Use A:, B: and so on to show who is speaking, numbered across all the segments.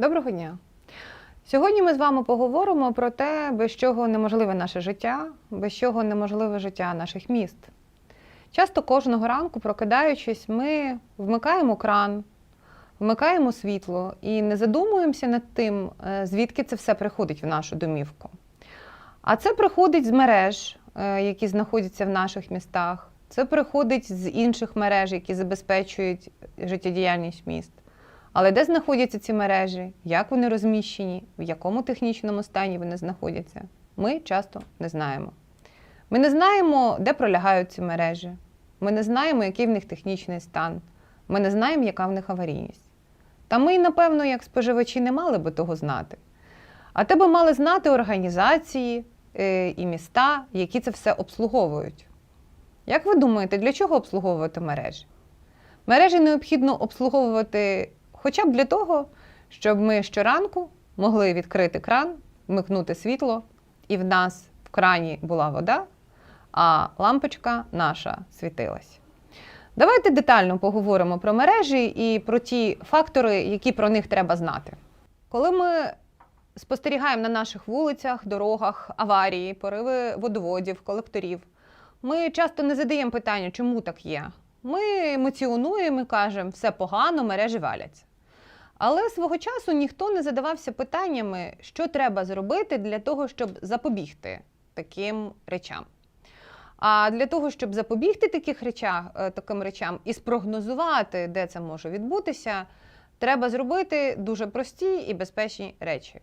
A: Доброго дня! Сьогодні ми з вами поговоримо про те, без чого неможливе наше життя, без чого неможливе життя наших міст. Часто кожного ранку, прокидаючись, ми вмикаємо кран, вмикаємо світло і не задумуємося над тим, е, звідки це все приходить в нашу домівку. А це приходить з мереж, е, які знаходяться в наших містах. Це приходить з інших мереж, які забезпечують життєдіяльність міст. Але де знаходяться ці мережі, як вони розміщені, в якому технічному стані вони знаходяться, ми часто не знаємо. Ми не знаємо, де пролягають ці мережі. Ми не знаємо, який в них технічний стан. Ми не знаємо, яка в них аварійність. Та ми, напевно, як споживачі, не мали би того знати. А тебе мали знати організації е, і міста, які це все обслуговують. Як ви думаєте, для чого обслуговувати мережі? Мережі необхідно обслуговувати хоча б для того, щоб ми щоранку могли відкрити кран, вмикнути світло, і в нас в крані була вода, а лампочка наша світилась. Давайте детально поговоримо про мережі і про ті фактори, які про них треба знати. Коли ми спостерігаємо на наших вулицях, дорогах, аварії, пориви водоводів, колекторів, ми часто не задаємо питання, чому так є. Ми емоціонуємо і кажемо, все погано, мережі валяться. Але свого часу ніхто не задавався питаннями, що треба зробити для того, щоб запобігти таким речам. А для того, щоб запобігти таких речах, е, таким речам і спрогнозувати, де це може відбутися, треба зробити дуже прості і безпечні речі.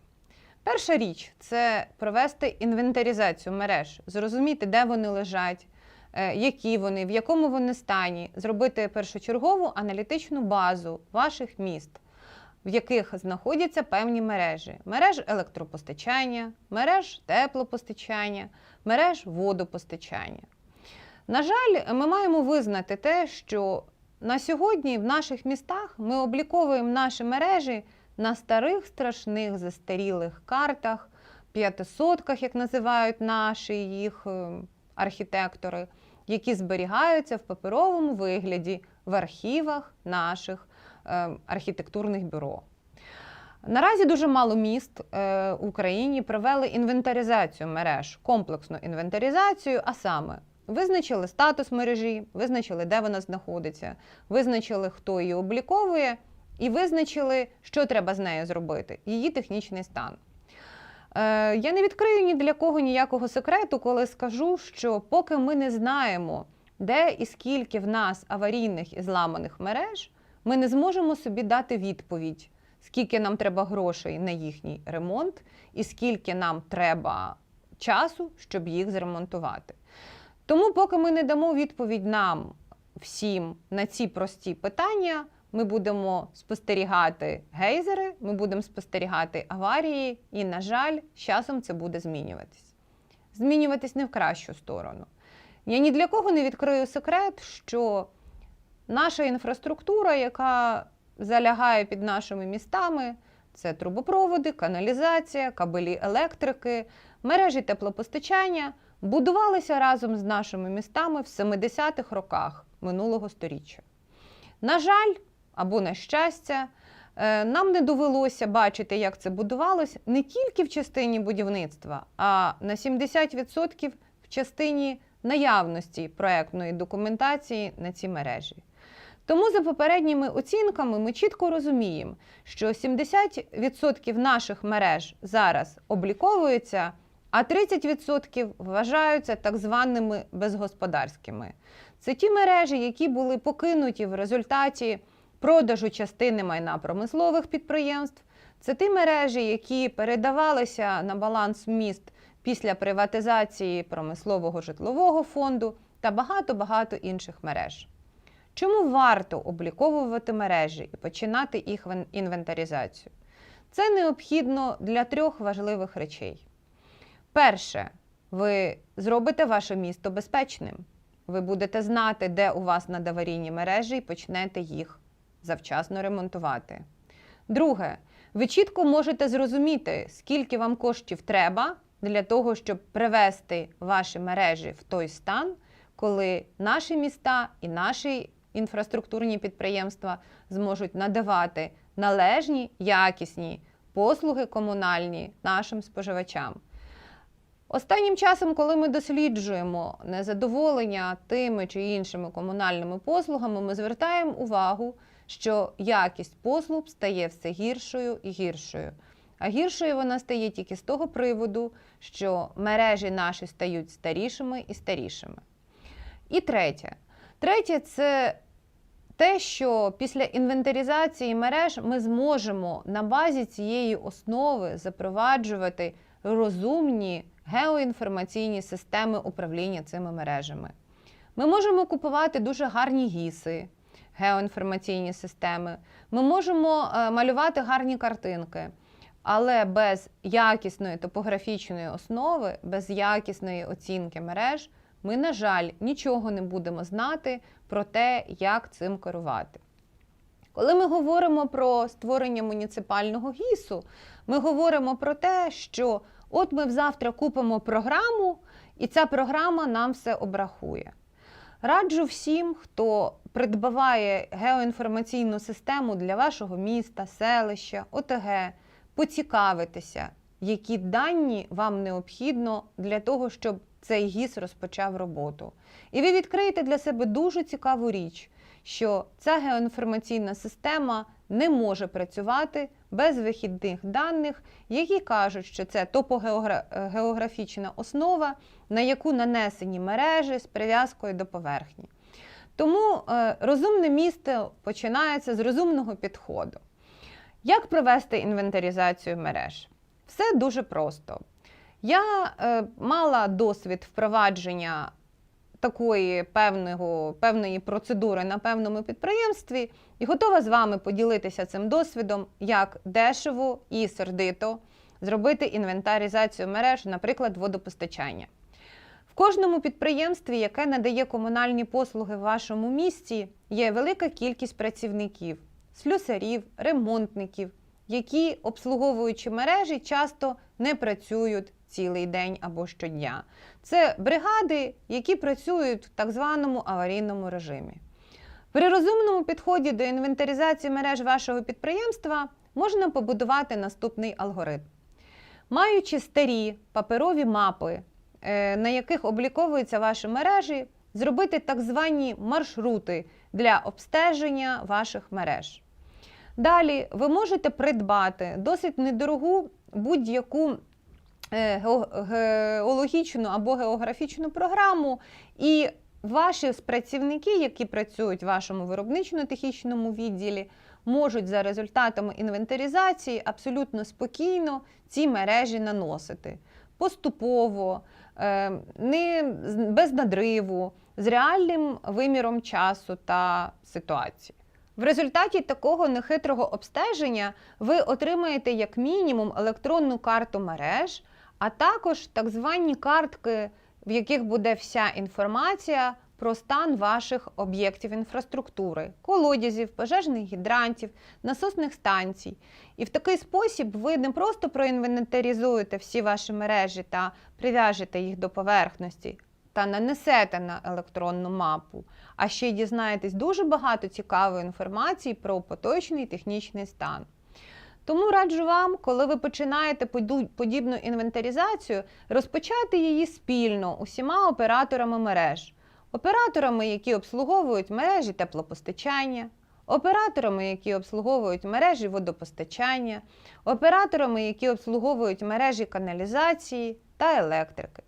A: Перша річ це провести інвентаризацію мереж, зрозуміти, де вони лежать, е, які вони, в якому вони стані, зробити першочергову аналітичну базу ваших міст, в яких знаходяться певні мережі: мереж електропостачання, мереж теплопостачання, мереж водопостачання. На жаль, ми маємо визнати те, що на сьогодні в наших містах ми обліковуємо наші мережі на старих страшних застарілих картах, п'ятисотках, як називають наші їх е, архітектори, які зберігаються в паперовому вигляді в архівах наших архітектурних бюро. Наразі дуже мало міст е, в Україні провели інвентаризацію мереж, комплексну інвентаризацію, а саме визначили статус мережі, визначили, де вона знаходиться, визначили, хто її обліковує, і визначили, що треба з нею зробити, її технічний стан. Е, я не відкрию ні для кого ніякого секрету, коли скажу, що поки ми не знаємо, де і скільки в нас аварійних і зламаних мереж, ми не зможемо собі дати відповідь, скільки нам треба грошей на їхній ремонт, і скільки нам треба часу, щоб їх зремонтувати. Тому, поки ми не дамо відповідь нам всім на ці прості питання, ми будемо спостерігати гейзери, ми будемо спостерігати аварії, і, на жаль, з часом це буде змінюватись. Змінюватись не в кращу сторону. Я ні для кого не відкрию секрет, що наша інфраструктура, яка залягає під нашими містами, це трубопроводи, каналізація, кабелі електрики, мережі теплопостачання, будувалися разом з нашими містами в 70-х роках минулого століття. На жаль, або на щастя, е, нам не довелося бачити, як це будувалось не тільки в частині будівництва, а на 70% в частині наявності проектної документації на ці мережі. Тому, за попередніми оцінками, ми чітко розуміємо, що 70% наших мереж зараз обліковуються, а 30% вважаються так званими безгосподарськими. Це ті мережі, які були покинуті в результаті продажу частини майна промислових підприємств. Це ті мережі, які передавалися на баланс міст після приватизації промислового житлового фонду та багато-багато інших мереж. Чому варто обліковувати мережі і починати їх вен- інвентаризацію? Це необхідно для трьох важливих речей. Перше, ви зробите ваше місто безпечним. Ви будете знати, де у вас надаварійні мережі, і почнете їх завчасно ремонтувати. Друге, ви чітко можете зрозуміти, скільки вам коштів треба для того, щоб привести ваші мережі в той стан, коли наші міста і наші інфраструктурні підприємства зможуть надавати належні, якісні, послуги комунальні нашим споживачам. Останнім часом, коли ми досліджуємо незадоволення тими чи іншими комунальними послугами, ми звертаємо увагу, що якість послуг стає все гіршою і гіршою. А гіршою вона стає тільки з того приводу, що мережі наші стають старішими і старішими. І третє. Третє це те, що після інвентаризації мереж ми зможемо на базі цієї основи запроваджувати розумні геоінформаційні системи управління цими мережами. Ми можемо купувати дуже гарні гіси, геоінформаційні системи. Ми можемо е, малювати гарні картинки, але без якісної топографічної основи, без якісної оцінки мереж, ми, на жаль, нічого не будемо знати про те, як цим керувати. Коли ми говоримо про створення муніципального гісу, ми говоримо про те, що от ми завтра купимо програму, і ця програма нам все обрахує. Раджу всім, хто придбаває геоінформаційну систему для вашого міста, селища, ОТГ, поцікавитися, які дані вам необхідно для того, щоб цей гіс розпочав роботу. І ви відкриєте для себе дуже цікаву річ, що ця геоінформаційна система не може працювати без вихідних даних, які кажуть, що це топогеографічна основа, на яку нанесені мережі з прив'язкою до поверхні. Тому е, розумне місто починається з розумного підходу. Як провести інвентаризацію мереж? Все дуже просто. Я е, мала досвід впровадження такої певного, певної процедури на певному підприємстві і готова з вами поділитися цим досвідом, як дешево і сердито зробити інвентаризацію мереж, наприклад, водопостачання. В кожному підприємстві, яке надає комунальні послуги в вашому місті, є велика кількість працівників, слюсарів, ремонтників, які, обслуговуючи мережі, часто не працюють цілий день або щодня. Це бригади, які працюють в так званому аварійному режимі. При розумному підході до інвентаризації мереж вашого підприємства можна побудувати наступний алгоритм. Маючи старі паперові мапи, е, на яких обліковуються ваші мережі, зробити так звані маршрути для обстеження ваших мереж. Далі ви можете придбати досить недорогу будь-яку геологічну або географічну програму, і ваші працівники, які працюють в вашому виробнично-технічному відділі, можуть за результатами інвентаризації абсолютно спокійно ці мережі наносити поступово, е, не без надриву, з реальним виміром часу та ситуації. В результаті такого нехитрого обстеження ви отримаєте як мінімум електронну карту мереж, а також так звані картки, в яких буде вся інформація про стан ваших об'єктів інфраструктури, колодязів, пожежних гідрантів, насосних станцій. І в такий спосіб ви не просто проінвентаризуєте всі ваші мережі та прив'яжете їх до поверхності та нанесете на електронну мапу, а ще й дізнаєтесь дуже багато цікавої інформації про поточний технічний стан. Тому раджу вам, коли ви починаєте подібну інвентаризацію, розпочати її спільно усіма операторами мереж, операторами, які обслуговують мережі теплопостачання, операторами, які обслуговують мережі водопостачання, операторами, які обслуговують мережі каналізації та електрики.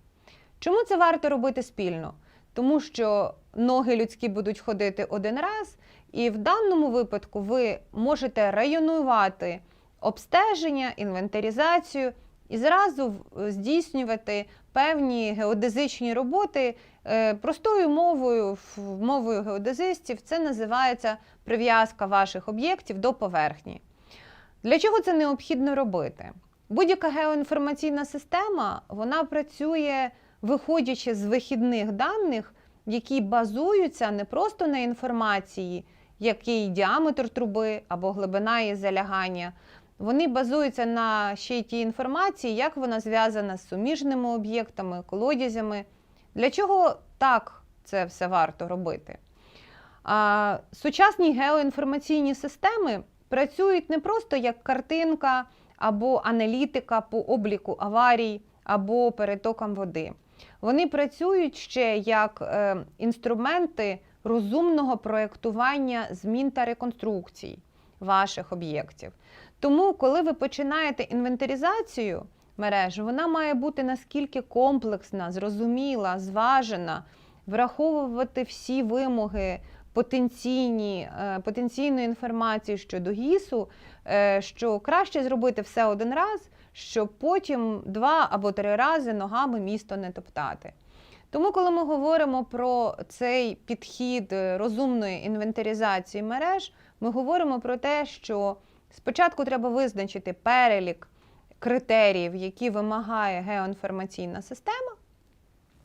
A: Чому це варто робити спільно? Тому що ноги людські будуть ходити один раз, і в даному випадку ви можете районувати обстеження, інвентаризацію і зразу здійснювати певні геодезичні роботи е, простою мовою, мовою геодезистів, це називається прив'язка ваших об'єктів до поверхні. Для чого це необхідно робити? Будь-яка геоінформаційна система вона працює, виходячи з вихідних даних, які базуються не просто на інформації, який діаметр труби або глибина її залягання, вони базуються на ще й тій інформації, як вона зв'язана з суміжними об'єктами, колодязями. Для чого так це все варто робити? А, Сучасні геоінформаційні системи працюють не просто як картинка або аналітика по обліку аварій, або перетокам води. Вони працюють ще як е, інструменти розумного проєктування змін та реконструкцій ваших об'єктів. Тому, коли ви починаєте інвентаризацію мереж, вона має бути наскільки комплексна, зрозуміла, зважена, враховувати всі вимоги потенційні, е, потенційної інформації щодо ГІСу, е, що краще зробити все один раз, щоб потім два або три рази ногами місто не топтати. Тому, коли ми говоримо про цей підхід е, розумної інвентаризації мереж, ми говоримо про те, що спочатку треба визначити перелік критеріїв, які вимагає геоінформаційна система,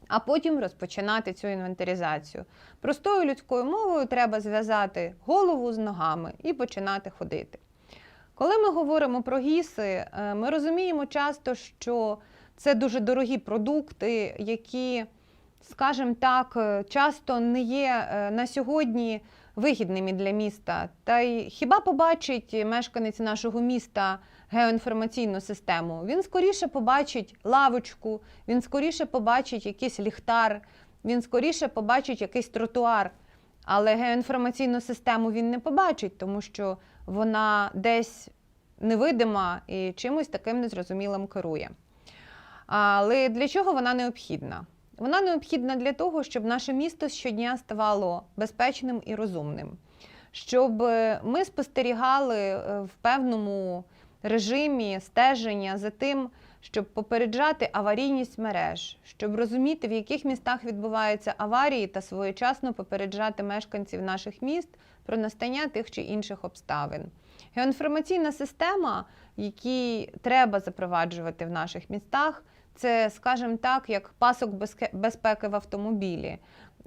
A: а потім розпочинати цю інвентаризацію. Простою людською мовою треба зв'язати голову з ногами і починати ходити. Коли ми говоримо про гіси, е, ми розуміємо часто, що це дуже дорогі продукти, які, скажімо так, е, часто не є е, на сьогодні вигідними для міста. Та й хіба побачить мешканець нашого міста геоінформаційну систему? Він скоріше побачить лавочку, він скоріше побачить якийсь ліхтар, він скоріше побачить якийсь тротуар. Але геоінформаційну систему він не побачить, тому що вона десь невидима і чимось таким незрозумілим керує. Але для чого вона необхідна? Вона необхідна для того, щоб наше місто щодня ставало безпечним і розумним, щоб ми спостерігали е, в певному режимі стеження за тим, щоб попереджати аварійність мереж, щоб розуміти, в яких містах відбуваються аварії, та своєчасно попереджати мешканців наших міст про настання тих чи інших обставин. Геоінформаційна система, які треба запроваджувати в наших містах, це, скажімо так, як пасок безпеки в автомобілі.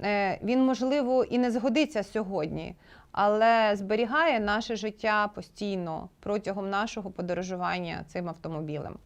A: Е, Він, можливо, і не згодиться сьогодні, але зберігає наше життя постійно протягом нашого подорожування цим автомобілем.